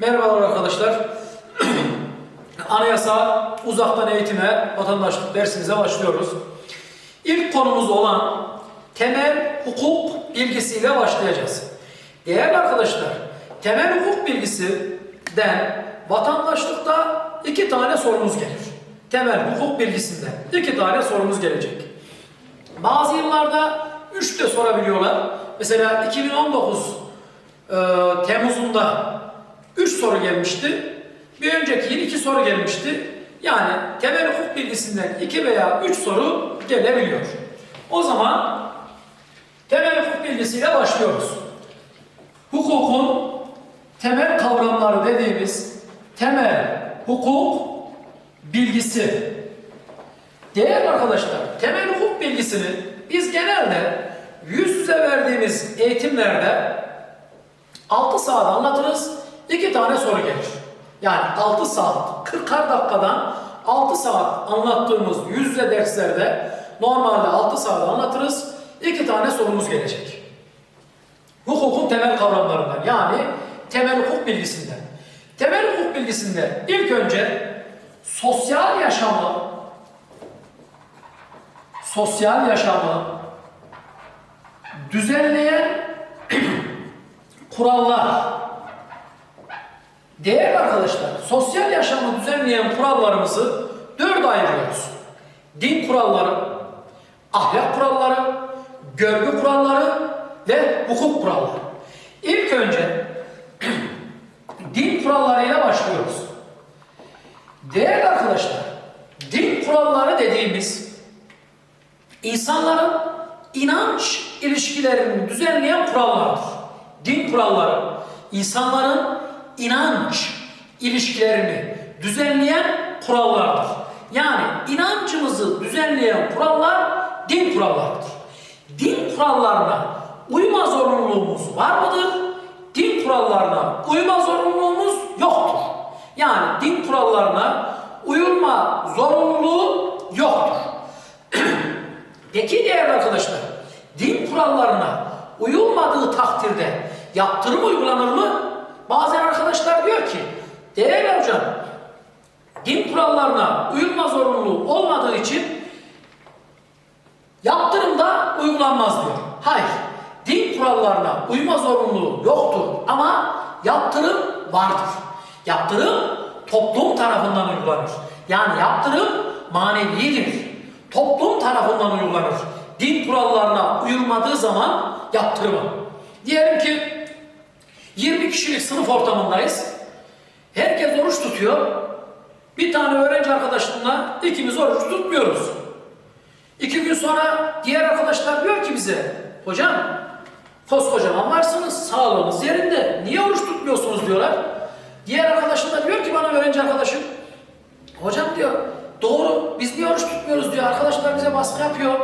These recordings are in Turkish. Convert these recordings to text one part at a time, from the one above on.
Merhabalar arkadaşlar. Anayasa uzaktan eğitime, vatandaşlık dersimize başlıyoruz. İlk konumuz olan temel hukuk bilgisiyle başlayacağız. Değerli arkadaşlar, temel hukuk bilgisinden vatandaşlıkta iki tane sorumuz gelir. Temel hukuk bilgisinden iki tane sorumuz gelecek. Bazı yıllarda 3 de sorabiliyorlar. Mesela 2019 e, Temmuz'unda 3 soru gelmişti. Bir önceki yıl 2 soru gelmişti. Yani temel hukuk bilgisinden 2 veya 3 soru gelebiliyor. O zaman temel hukuk bilgisiyle başlıyoruz. Hukukun temel kavramları dediğimiz temel hukuk bilgisi Değerli arkadaşlar, temel hukuk bilgisini biz genelde yüz yüze verdiğimiz eğitimlerde 6 saat anlatırız, 2 tane soru gelir. Yani 6 saat, 40 dakikadan 6 saat anlattığımız yüz yüze derslerde normalde 6 saat anlatırız, 2 tane sorumuz gelecek. Hukukun temel kavramlarından yani temel hukuk bilgisinden. Temel hukuk bilgisinde ilk önce sosyal yaşamı sosyal yaşamı düzenleyen kurallar. Değerli arkadaşlar, sosyal yaşamı düzenleyen kurallarımızı dörde ayırıyoruz. Din kuralları, ahlak kuralları, görgü kuralları ve hukuk kuralları. İlk önce din kurallarıyla başlıyoruz. Değerli arkadaşlar, din kuralları dediğimiz İnsanların inanç ilişkilerini düzenleyen kurallardır. Din kuralları, insanların inanç ilişkilerini düzenleyen kurallardır. Yani inancımızı düzenleyen kurallar din kurallarıdır. Din kurallarına uyma zorunluluğumuz var mıdır? Din kurallarına uyma zorunluluğumuz yoktur. Yani din kurallarına uyulma zorunluluğu yoktur. Peki değerli arkadaşlar, din kurallarına uyulmadığı takdirde yaptırım uygulanır mı? Bazen arkadaşlar diyor ki, değerli hocam, din kurallarına uyulma zorunluluğu olmadığı için yaptırım da uygulanmaz diyor. Hayır, din kurallarına uyma zorunluluğu yoktur ama yaptırım vardır. Yaptırım toplum tarafından uygulanır. Yani yaptırım manevidir toplum tarafından uygulanır. Din kurallarına uyulmadığı zaman yaptırımı. Diyelim ki 20 kişilik sınıf ortamındayız. Herkes oruç tutuyor. Bir tane öğrenci arkadaşımla ikimiz oruç tutmuyoruz. İki gün sonra diğer arkadaşlar diyor ki bize, hocam koskocaman varsınız, sağlığınız yerinde, niye oruç tutmuyorsunuz diyorlar. Diğer arkadaşım da diyor ki bana öğrenci arkadaşım, hocam diyor, Doğru. Biz niye oruç tutmuyoruz diyor. Arkadaşlar bize baskı yapıyor.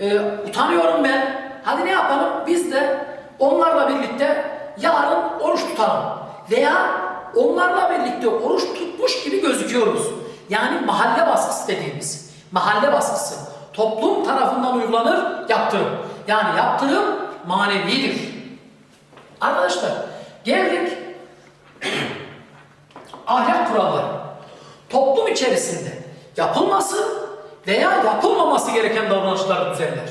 Ee, utanıyorum ben. Hadi ne yapalım? Biz de onlarla birlikte yarın oruç tutalım. Veya onlarla birlikte oruç tutmuş gibi gözüküyoruz. Yani mahalle baskısı dediğimiz. Mahalle baskısı. Toplum tarafından uygulanır yaptırım. Yani yaptırım manevidir. Arkadaşlar geldik ahlak kuralları. Toplum içerisinde yapılması veya yapılmaması gereken davranışları düzenler.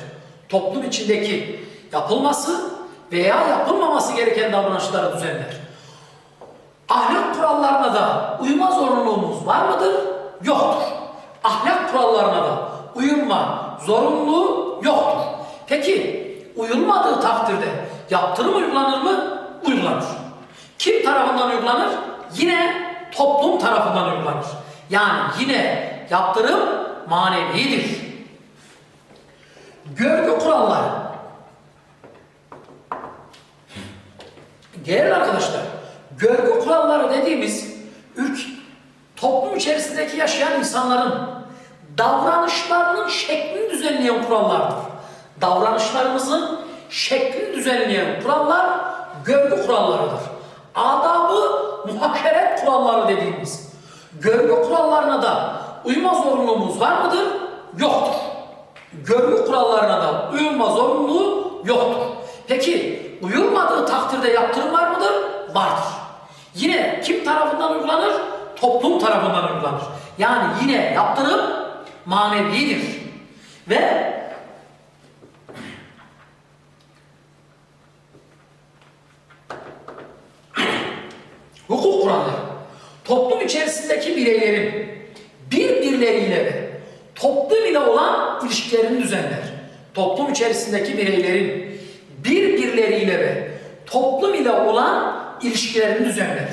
Toplum içindeki yapılması veya yapılmaması gereken davranışları düzenler. Ahlak kurallarına da uyma zorunluluğumuz var mıdır? Yoktur. Ahlak kurallarına da uyulma zorunluluğu yoktur. Peki uyulmadığı takdirde yaptırım uygulanır mı? Uygulanır. Kim tarafından uygulanır? Yine toplum tarafından uygulanır. Yani yine yaptırım manevidir. Görgü kuralları. Değerli arkadaşlar, görgü kuralları dediğimiz ülk, toplum içerisindeki yaşayan insanların davranışlarının şeklini düzenleyen kurallardır. Davranışlarımızın şeklini düzenleyen kurallar görgü kurallarıdır. Adabı muhaşeret kuralları dediğimiz görgü kurallarına da uyma zorunluluğumuz var mıdır? Yoktur. Görgü kurallarına da uyulma zorunluluğu yoktur. Peki uyulmadığı takdirde yaptırım var mıdır? Vardır. Yine kim tarafından uygulanır? Toplum tarafından uygulanır. Yani yine yaptırım manevidir. Ve hukuk kuralları toplum içerisindeki bireylerin birbirleriyle ve toplum ile olan ilişkilerini düzenler. Toplum içerisindeki bireylerin toplum ile olan ilişkilerini düzenler.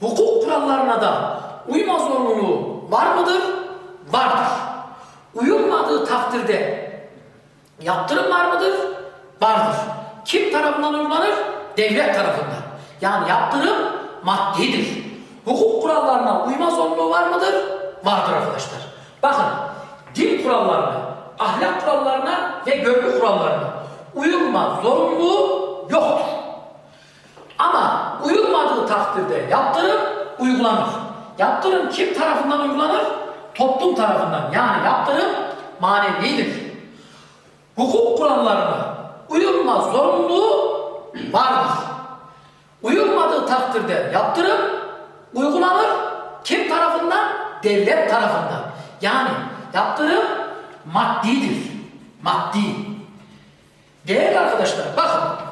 Hukuk kurallarına da uyma zorunluluğu var mıdır? Vardır. Uyulmadığı takdirde yaptırım var mıdır? Vardır. Kim tarafından uygulanır? Devlet tarafından. Yani yaptırım maddidir. Hukuk kurallarına uyma zorunluluğu var mıdır? Vardır arkadaşlar. Bakın, din kurallarına, ahlak kurallarına ve görgü kurallarına uyulma zorunluluğu yoktur. Ama uyulmadığı takdirde yaptırım uygulanır. Yaptırım kim tarafından uygulanır? Toplum tarafından. Yani yaptırım manevidir. Hukuk kurallarına uyulma zorunluluğu vardır. Uyulmadığı takdirde yaptırım uygulanır. Kim tarafından? Devlet tarafından. Yani yaptırım maddidir. Maddi. Değerli arkadaşlar bakın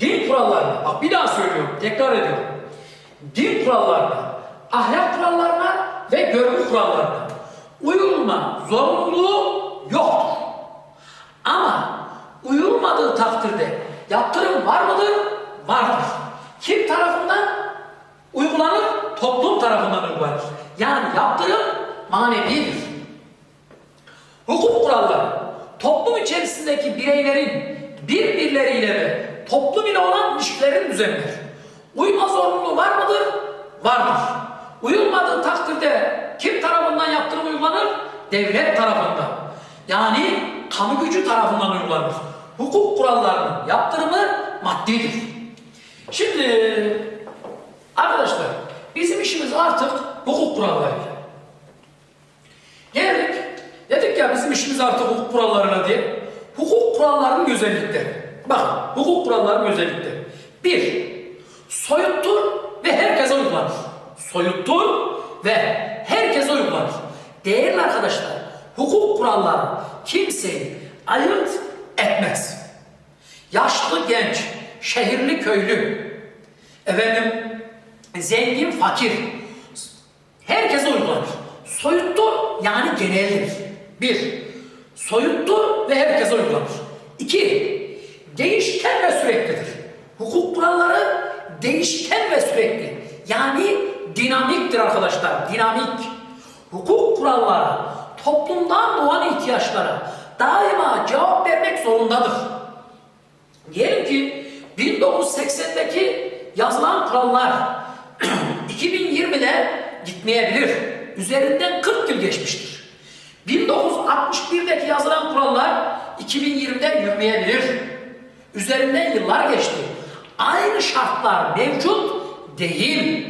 din kurallarına, bak bir daha söylüyorum, tekrar ediyorum. Din kurallarına, ahlak kurallarına ve görgü kurallarına uyulma zorunluluğu yoktur. Ama uyulmadığı takdirde yaptırım var mıdır? Vardır. Kim tarafından uygulanır? Toplum tarafından uygulanır. Yani yaptırım manevidir. Hukuk kuralları toplum içerisindeki bireylerin birbirleriyle ve toplum ile olan ilişkilerini düzenler. Uyma zorunluluğu var mıdır? Vardır. Uyulmadığı takdirde kim tarafından yaptırım uygulanır? Devlet tarafından. Yani kamu gücü tarafından uygulanır. Hukuk kurallarının yaptırımı maddidir. Şimdi arkadaşlar bizim işimiz artık hukuk kurallarıyla. Geldik. Dedik ya bizim işimiz artık hukuk kurallarına diye. Hukuk kurallarının özellikleri. Bakın hukuk kurallarının özellikleri. Bir, soyuttur ve herkese uygulanır. Soyuttur ve herkese uygulanır. Değerli arkadaşlar, hukuk kuralları kimseyi ayırt etmez. Yaşlı genç, şehirli köylü, efendim zengin fakir, herkese uygulanır. Soyuttur yani geneldir. Bir, soyuttur ve herkese uygulanır. İki, değişken ve süreklidir. Hukuk kuralları değişken ve sürekli. Yani dinamiktir arkadaşlar, dinamik. Hukuk kuralları toplumdan doğan ihtiyaçlara daima cevap vermek zorundadır. Diyelim ki 1980'deki yazılan kurallar 2020'de gitmeyebilir. Üzerinden 40 yıl geçmiştir. 1961'deki yazılan kurallar 2020'de yürümeyebilir. Üzerinden yıllar geçti. Aynı şartlar mevcut değil.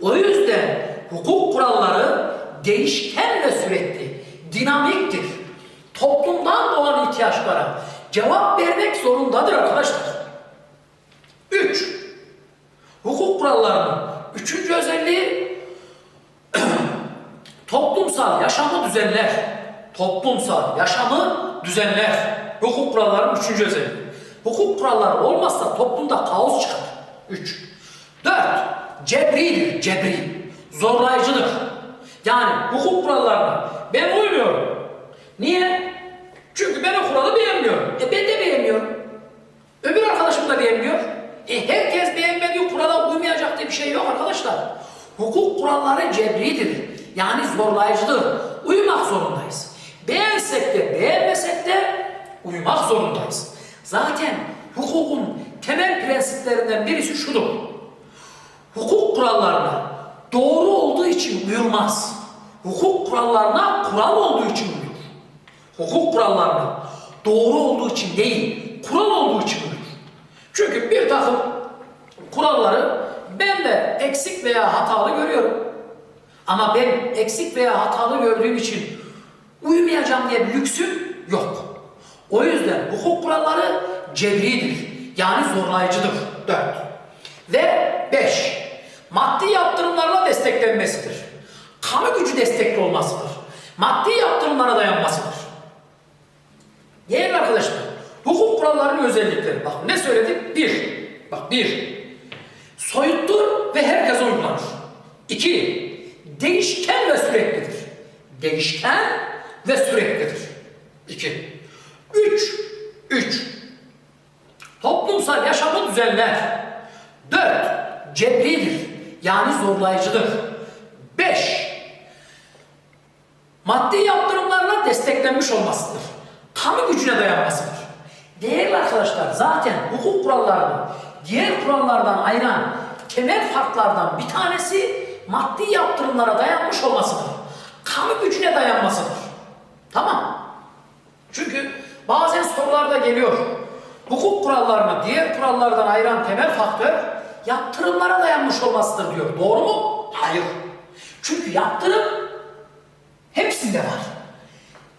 O yüzden hukuk kuralları değişken ve sürekli, dinamiktir. Toplumdan doğan ihtiyaçlara cevap vermek zorundadır arkadaşlar. 3. Hukuk kurallarının üçüncü özelliği toplumsal yaşamı düzenler. Toplumsal yaşamı düzenler. Hukuk kurallarının üçüncü özelliği. Hukuk kuralları olmazsa toplumda kaos çıkar. 3. 4. Cebridir, cebri. Zorlayıcıdır. Yani hukuk kurallarına ben uymuyorum. Niye? Çünkü ben o kuralı beğenmiyorum. E ben de beğenmiyorum. Öbür arkadaşım da beğenmiyor. E herkes beğenmediği kurala uymayacak diye bir şey yok arkadaşlar. Hukuk kuralları cebridir. Yani zorlayıcıdır. Uyumak zorundayız. Beğensek de beğenmesek de uyumak zorundayız. Zaten hukukun temel prensiplerinden birisi şudur. Hukuk kurallarına doğru olduğu için uyulmaz. Hukuk kurallarına kural olduğu için uyulur. Hukuk kurallarına doğru olduğu için değil, kural olduğu için uyulur. Çünkü bir takım kuralları ben de eksik veya hatalı görüyorum. Ama ben eksik veya hatalı gördüğüm için uyumayacağım diye bir lüksüm yok. O yüzden hukuk kuralları cebridir. Yani zorlayıcıdır. Dört. Ve beş. maddi yaptırımlarla desteklenmesidir. Kamu gücü destekli olmasıdır. Maddi yaptırımlara dayanmasıdır. Değerli arkadaşlar, hukuk kurallarının özellikleri. Bak ne söyledik? Bir, bak bir, soyuttur ve herkese uygulanır. İki, değişken ve süreklidir. Değişken ve süreklidir. İki. Üç, üç, toplumsal yaşamı düzenler. Dört, cebridir. Zorlayıcıdır. Beş, maddi yaptırımlarla desteklenmiş olmasıdır. Kamu gücüne dayanmasıdır. Değerli arkadaşlar zaten hukuk kurallarını diğer kurallardan ayıran temel farklardan bir tanesi maddi yaptırımlara dayanmış olmasıdır. Kamu gücüne dayanmasıdır. Tamam. Çünkü bazen sorularda geliyor. Hukuk kurallarını diğer kurallardan ayıran temel faktör yaptırımlara dayanmış olmasıdır diyor. Doğru mu? Hayır. Çünkü yaptırım hepsinde var.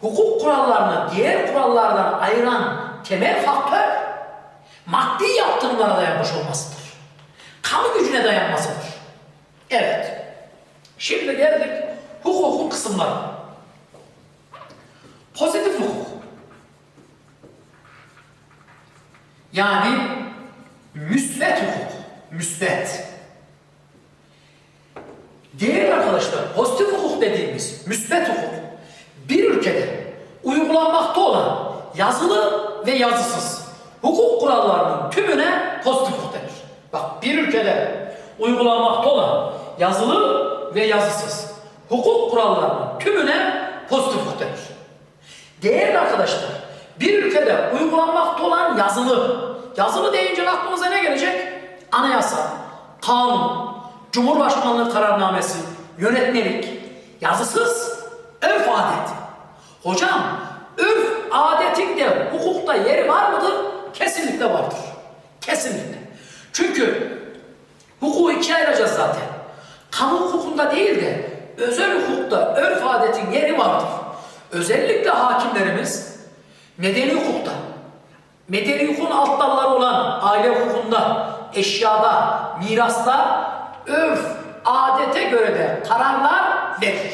Hukuk kurallarını diğer kurallardan ayıran temel faktör maddi yaptırımlara dayanmış olmasıdır. Kamu gücüne dayanmasıdır. Evet. Şimdi geldik hukukun kısımlarına. Pozitif hukuk. Yani. Müsbet. Değerli arkadaşlar, pozitif hukuk dediğimiz müsbet hukuk bir ülkede uygulanmakta olan yazılı ve yazısız hukuk kurallarının tümüne pozitif hukuk denir. Bak bir ülkede uygulanmakta olan yazılı ve yazısız hukuk kurallarının tümüne pozitif hukuk denir. Değerli arkadaşlar, bir ülkede uygulanmakta olan yazılı, yazılı deyince aklımıza ne gelecek? Anayasa, kanun, Cumhurbaşkanlığı kararnamesi, yönetmelik, yazısız, örf adet. Hocam, örf adetin de hukukta yeri var mıdır? Kesinlikle vardır. Kesinlikle. Çünkü hukuku ikiye ayıracağız zaten. Kamu hukukunda değil de özel hukukta örf adetin yeri vardır. Özellikle hakimlerimiz medeni hukukta, medeni hukukun alt dalları olan aile hukukunda, eşyada, mirasta örf, adete göre de kararlar verir.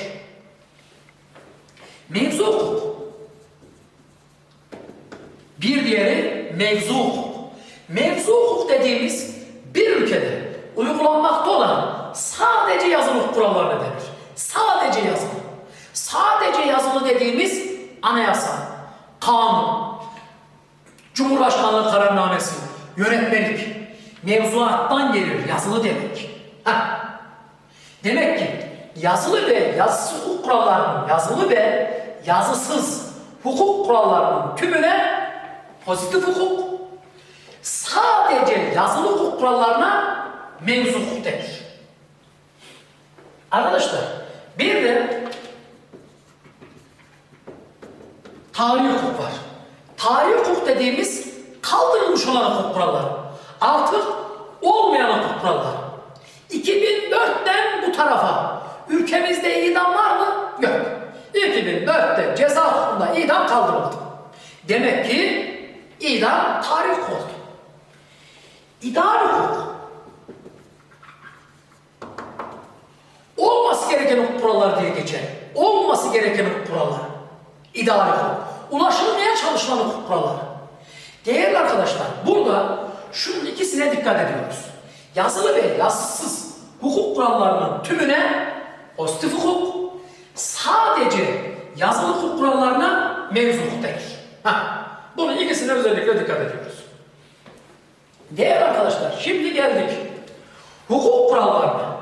Mevzu hukuk. Bir diğeri mevzu hukuk. Mevzu hukuk dediğimiz bir ülkede uygulanmakta olan sadece yazılı kurallarına denir. Sadece yazılı. Sadece yazılı dediğimiz anayasa, kanun, Cumhurbaşkanlığı kararnamesi, yönetmelik, mevzuattan gelir, yazılı demek. Heh. Demek ki yazılı ve yazısız hukuk kurallarının, yazılı ve yazısız hukuk kurallarının tümüne pozitif hukuk, sadece yazılı hukuk kurallarına mevzu hukuk denir. Arkadaşlar, bir de Tarihi hukuk var. Tarihi hukuk dediğimiz kaldırılmış olan hukuk kuralları. Artık olmayan hukuk kuralları. 2004'ten bu tarafa ülkemizde idam var mı? Yok. 2004'te ceza hukukunda idam kaldırıldı. Demek ki idam tarih oldu. İdari hukuk. Olması gereken hukuk kuralları diye geçer. Olması gereken hukuk kuralları. İdari hukuk. Ulaşılmaya çalışılan hukuk kuralları. Değerli arkadaşlar, burada şunun ikisine dikkat ediyoruz. Yazılı ve yazısız hukuk kurallarının tümüne pozitif hukuk, sadece yazılı hukuk kurallarına mevzu hukuk denir. Heh, bunun ikisine özellikle dikkat ediyoruz. Değerli arkadaşlar, şimdi geldik. Hukuk kurallarına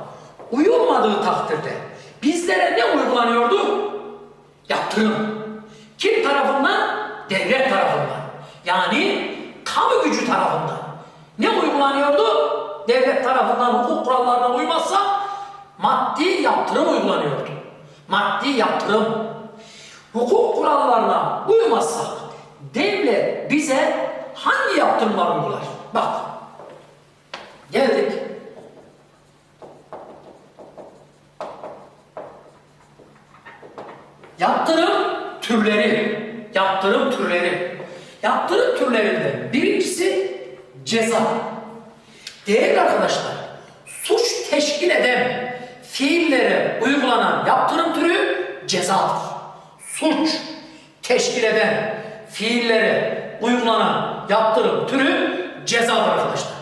uyulmadığı takdirde bizlere ne uygulanıyordu? Yaptırım. Kim tarafından? Devlet tarafından. Yani kamu gücü tarafından. Ne uygulanıyordu? Devlet tarafından hukuk kurallarına uymazsa maddi yaptırım uygulanıyordu. Maddi yaptırım. Hukuk kurallarına uymazsak devlet bize hangi yaptırımlar uygular? Bak. Geldik. Yaptırım türleri. Yaptırım türleri. Yaptırım türlerinden birincisi ceza. Değerli arkadaşlar, suç teşkil eden fiillere uygulanan yaptırım türü cezadır. Suç teşkil eden fiillere uygulanan yaptırım türü cezadır arkadaşlar.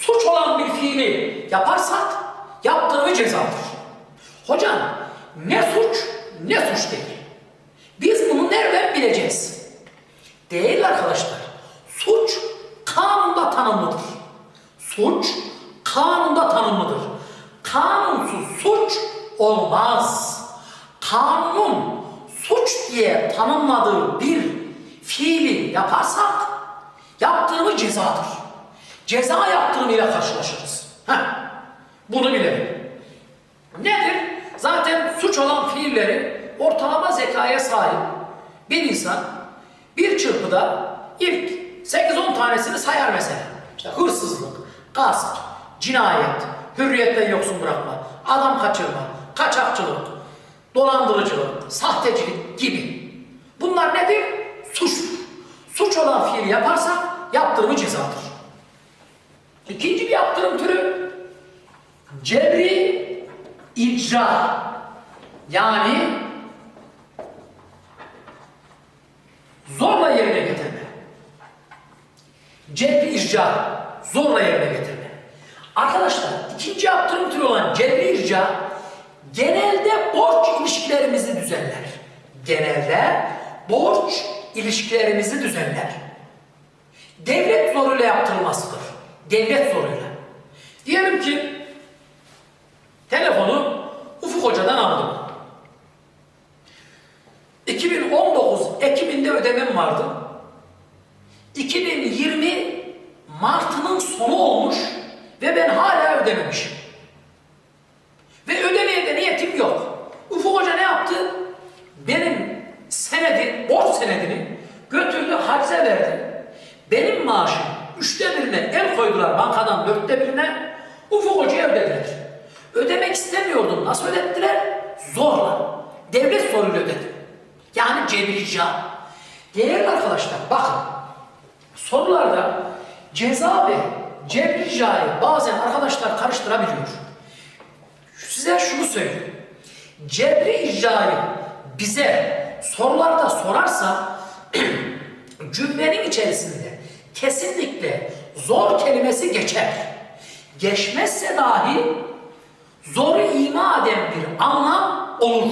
Suç olan bir fiili yaparsak yaptırımı cezadır. Hocam ne suç ne suç değil. Biz bunu nereden bileceğiz? Değil arkadaşlar. Suç kanunda tanımlıdır. Suç kanunda tanımlıdır. Kanunsuz suç olmaz. Kanunun suç diye tanımladığı bir fiili yaparsak yaptırımı cezadır. Ceza yaptırımıyla karşılaşırız. Heh, bunu bilelim. Nedir? Zaten suç olan fiilleri ortalama zekaya sahip bir insan bir çırpıda ilk 8-10 tanesini sayar mesela. İşte hırsızlık, gasp, cinayet, hürriyetten yoksun bırakma, adam kaçırma, kaçakçılık, dolandırıcılık, sahtecilik gibi. Bunlar nedir? Suç. Suç olan fiili yaparsak yaptırımı cezadır. İkinci bir yaptırım türü cebri icra yani zorla yerine getirme. Cebri icra zorla yerine getirme. Arkadaşlar ikinci yaptırım türü olan cebri icra genelde borç ilişkilerimizi düzenler. Genelde borç ilişkilerimizi düzenler. Devlet zoruyla yaptırılmasıdır. Devlet zoruyla. Diyelim ki telefonu Ufuk Hoca'dan aldım. 2019 Ekim'inde ödemem vardı. 2020 Mart'ının sonu olmuş ve ben hala ödememişim. Ve ödemeye de niyetim yok. Ufuk Hoca ne yaptı? Benim senedi, borç senedini götürdü, hacize verdi. Benim maaşım üçte birine el koydular bankadan dörtte birine. Ufuk Hoca'ya ödediler. Ödemek istemiyordum. Nasıl ödettiler? Zorla. Devlet zoruyla ödedi. Yani cebirca. Değerli arkadaşlar bakın. Sorularda ceza ve cebricayı bazen arkadaşlar karıştırabiliyor. Size şunu söyleyeyim. Cebri icrayı bize sorularda sorarsa cümlenin içerisinde kesinlikle zor kelimesi geçer. Geçmezse dahi zoru ima eden bir anlam olur.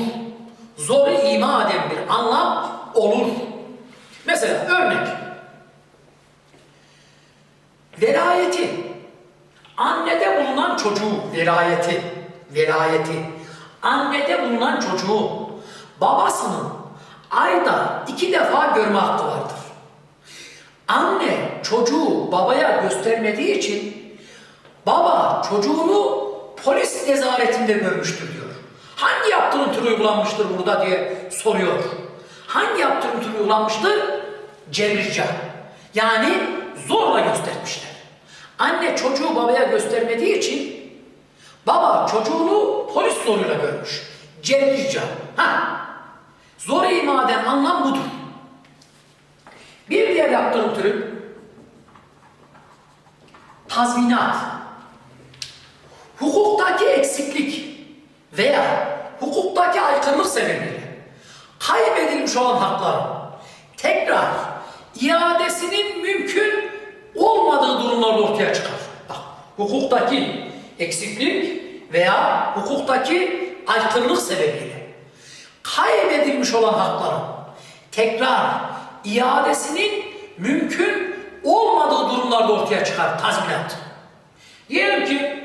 Zoru ima eden bir anlam olur. Mesela örnek. Velayeti. Annede bulunan çocuğu velayeti. Velayeti. Annede bulunan çocuğu babasının ayda iki defa görme hakkı vardır. Anne çocuğu babaya göstermediği için baba çocuğunu polis nezaretinde görmüştür diyor. Hangi yaptırım türü uygulanmıştır burada diye soruyor. Hangi yaptırım türü uygulanmıştır? Cebirca. Yani zorla göstermişler. Anne çocuğu babaya göstermediği için baba çocuğunu polis zoruyla görmüş. Cebirca. Ha. Zor imaden anlam budur. Bir diğer yaptırım türü tazminat. Hukuktaki eksiklik veya hukuktaki aykırılık sebebiyle kaybedilmiş olan hakların tekrar iadesinin mümkün olmadığı durumlarda ortaya çıkar. Bak, hukuktaki eksiklik veya hukuktaki aykırılık sebebiyle kaybedilmiş olan hakların tekrar iadesinin mümkün olmadığı durumlarda ortaya çıkar tazminat. Diyelim ki